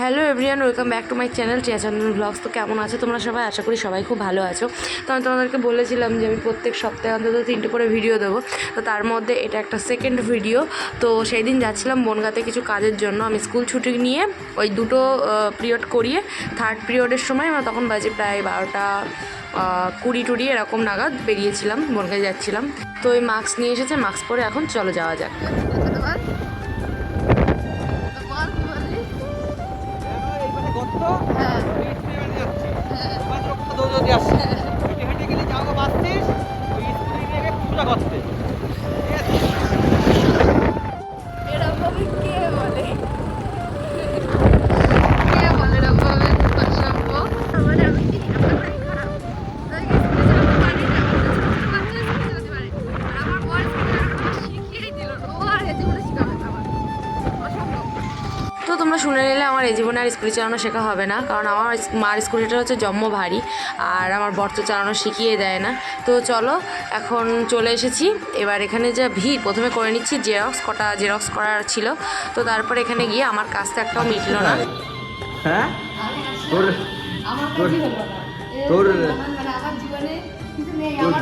Hello everyone welcome back to my channel Tiyachandan vlogs. তো কেমন আছো? তোমরা সবাই? আশা করি সবাই খুব ভালো আছো। তো আমি তোমাদেরকে বলেছিলাম যে আমি প্রত্যেক সপ্তাহে অন্তত তিনটে করে ভিডিও দেবো। তো তার মধ্যে এটা একটা সেকেন্ড ভিডিও তো সেই দিন যাচ্ছিলাম বনগাতে কিছু কাজের জন্য। আমি স্কুল ছুটি নিয়ে ওই দুটো পিরিয়ড করিয়ে থার্ড পিরিয়ডের সময় আমার তখন বাজে প্রায় বারোটা কুড়ি টুড়ি এরকম নাগাদ বেরিয়েছিলাম, বনগায় যাচ্ছিলাম। তো ওই মাস্ক নিয়ে এসেছে মাস্ক পরে এখন চলো যাওয়া যাক। তো তোমরা শুনে নিলে আমার এই জীবনে আর স্কুটি চালানো শেখা হবে না। কারণ আমার মার স্কুটিটা হচ্ছে জম্ম ভারী, আর আমার বর্ত চালানো শিখিয়ে দেয় না। তো চলো, এখন চলে এসেছি। এবার এখানে যা ভিড়, প্রথমে করে নিচ্ছি জেরক্স কটা জেরক্স করার ছিল। তো তারপর এখানে গিয়ে আমার কাজটা একটাও মিটলো না। হ্যাঁ?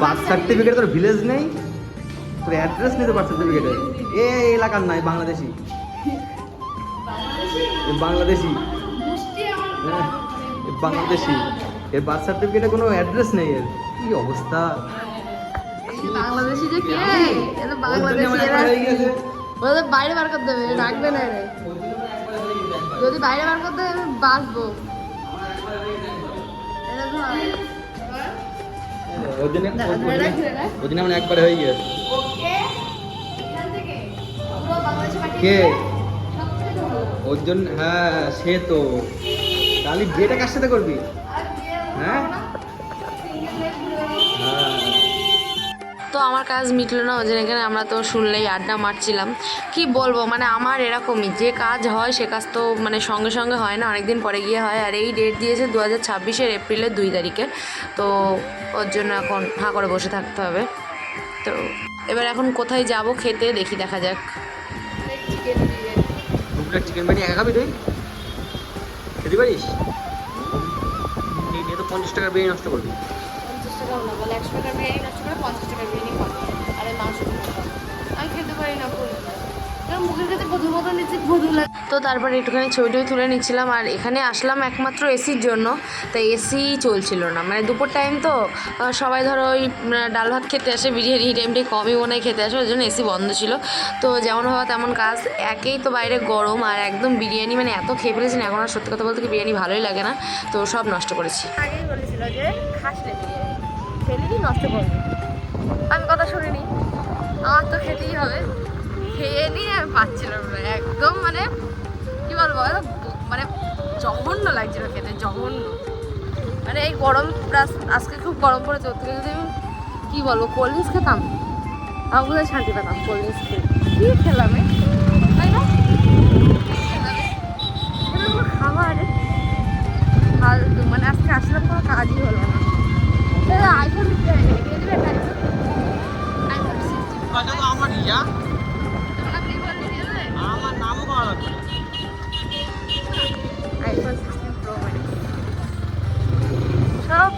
বার্থ সার্টিফিকেট ভিলেজ নেই? নেই, বাংলাদেশি। বাংলাদেশি? হ্যাঁ, বাংলাদেশি। এর বার্থ সার্টিফিকেটে কোনো অ্যাড্রেস নেই এর। কি অবস্থা? বাংলাদেশি যে কে? এটা বাংলাদেশি। ওদের বাইরে বার করতে হবে রাখবে না রে যদি বাইরে বার করতে হবে আমি বাঁচবো। জন্য আমার একবারে হয়ে গেছে। কে? ওর জন্য হ্যাঁ সে তো। তাহলে বিয়েটা কার সাথে করবি? হ্যাঁ? তো আমার কাজ মিটলো না, ওই জন্য এখানে আমরা তো শুনলেই আড্ডা মারছিলাম। কি বলব মানে আমার এরকমই, যে কাজ হয় সে কাজ তো মানে সঙ্গে সঙ্গে হয় না, অনেকদিন পরে গিয়ে হয়। আর এই ডেট দিয়েছে দু হাজার ছাব্বিশের এপ্রিলের দুই তারিখে। তো ওর জন্য এখন হাঁ করে বসে থাকতে হবে। তো এবার এখন কোথায় যাব খেতে দেখি, দেখা যাক। প্লেট চিকেন বিরিয়ানি একা খাবি তুই? খেতে পারিস? নিয়ে তো পঞ্চাশ টাকার বিরিয়ানি নষ্ট করবি। পঞ্চাশ টাকা না বলে একশো টাকার বিরিয়ানি নষ্ট করে পঞ্চাশ টাকার বিরিয়ানি খাব। আরে মাংস আমি খেতে পারি না ফুল মুখের কাছে বধু মতো নিচ্ছি বধু লাগে তো তারপরে একটুখানি ছবি টবি তুলে নিচ্ছিলাম আর এখানে আসলাম একমাত্র এসির জন্য। তাই এসি চলছিল না। মানে দুপুর টাইম তো সবাই ধরো ওই ডাল ভাত খেতে আসে, বিরিয়ানি এই টাইমটাই কমই মনে খেতে আসে, ওই জন্য এসি বন্ধ ছিল। তো যেমন হওয়া তেমন কাজ। একেই তো বাইরে গরম আর একদম বিরিয়ানি মানে এত খেয়ে ফেলেছি না, এখন আর সত্যি কথা বলতে কি বিরিয়ানি ভালোই লাগে না। তো সব নষ্ট করেছি। আগেই বলেছিল যে খাসলে খেলেই নষ্ট করবে? আমি কথা শুনিনি। আমার তো খেতেই হবে। খেয়ে নিয়ে আমি পাচ্ছিলাম না। একদম মানে কি বলব মানে জঘন্য লাগছিল খেতে, জঘন্য। মানে এই গরম, আজকে খুব গরম পড়েছে, ওর থেকে যদি আমি কী বলব কোল্ড ড্রিঙ্কস খেতাম তাও বোধহয় শান্তি পেতাম কোল্ড ড্রিঙ্কস খেয়ে। কী খেলাম তাই না? খাবার ফালতু মানে আজকে আসলাম কোনো কাজই হলো না। আইফোন আইফোন সিক্সটি আমার ইয়া আপনি বললে দিয়ে দেবে আমার নামও করা লাগবে আইফোন সিক্সটিন প্রো ম্যাক্স সব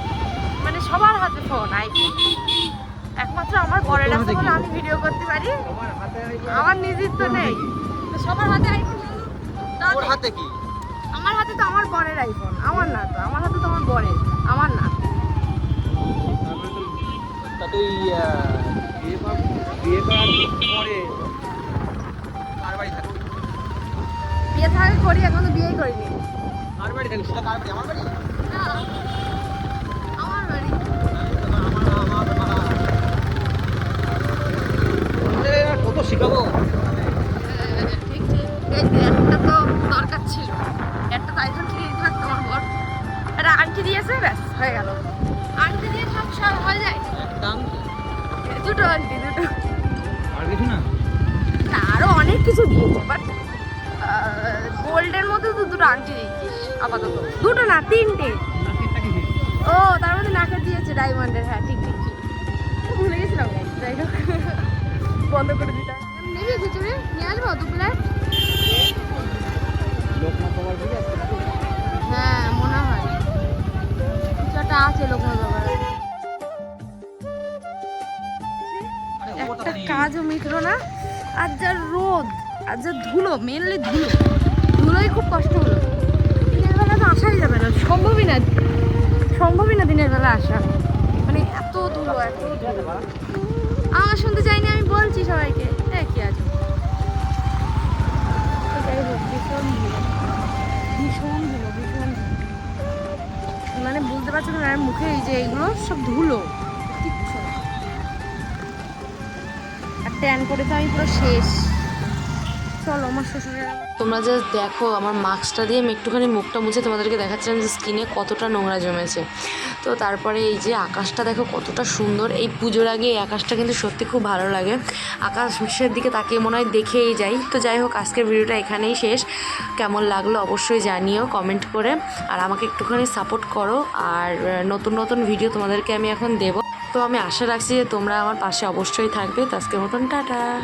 মানে সবার হাতে ফোন আইফোন একমাত্র আমার বরের আছে বলে আমি ভিডিও করতে পারি? আমার নিজের তো নেই। সবার হাতে আইফোন ওর হাতে কি? আমার হাতে তো আমার বরের আইফোন আমার না তো। আমার হাতে তো আমার বরের আমার না। তা করি এখন তো বিয়েই করিনি। কার বাড়ি থাকবি সেটা কার বাড়ি? আমার বাড়ি? না আমার বাড়ি। কত শিখাবো? ঠিক ঠিক। একটা তো দরকার ছিল। একটা তো আইফোন কিনে দিতে পারতো বর। একটা আংটি দিয়েছে ব্যাস হয়ে গেল। আংটি দিয়ে সব সব হয়ে যায়। একটা আংটি। দুটো আংটি দুটো। আর কিছু না? না, আরও অনেক কিছু দিয়েছে বাট গোল্ডের মধ্যে তো দুটো আংটি দিয়েছিস আপাতত। দুটো না তিনটে? ও তার মধ্যে নাকের দিয়েছে ডায়মন্ডের হ্যাঁ ঠিক ঠিক ঠিক। ভুলে গেছিলাম। যাই হোক। বন্ধ করে দিতে নেবে খিচুড়ি নিয়ে আসব দু প্লেট হ্যাঁ মনে হয়। কিছু একটা আছে লোকনাথ বাবার একটা কাজও মিটলো না। আর যা রোদ আর যা ধুলো মেনলি ধুলো। ধুলোই খুব কষ্ট হলো। দিনের বেলা তো আসাই যাবে না, সম্ভবই না সম্ভবই না দিনের বেলা আসা। মানে এত ধুলো এত আমার শুনতে চাইনি, আমি বলছি সবাইকে। হ্যাঁ কি আছে হোক, ভীষণ ভীষণ ভীষণ মানে বুঝতে পারছ না মুখে এই যে এইগুলো সব ধুলো আর ট্যান করে তো আমি পুরো শেষ। চলো, আমার শ্বশুরের তোমরা জাস্ট দেখো, আমার মাস্কটা দিয়ে আমি একটুখানি মুখটা মুছে তোমাদেরকে দেখাচ্ছিলাম যে স্কিনে কতটা নোংরা জমেছে। তো তারপরে এই যে আকাশটা দেখো, কতটা সুন্দর। এই পুজোর আগে এই আকাশটা কিন্তু সত্যি খুব ভালো লাগে। আকাশের দিকে তাকিয়ে মনে হয় দেখেই যাই। তো যাই হোক, আজকের ভিডিওটা এখানেই শেষ। কেমন লাগল অবশ্যই জানিও কমেন্ট করে। আর আমাকে একটুখানি সাপোর্ট করো। আর নতুন নতুন ভিডিও তোমাদেরকে আমি এখন দেবো। তো আমি আশা রাখছি যে তোমরা আমার পাশে অবশ্যই থাকবে। তো আজকের মতন, টাটা।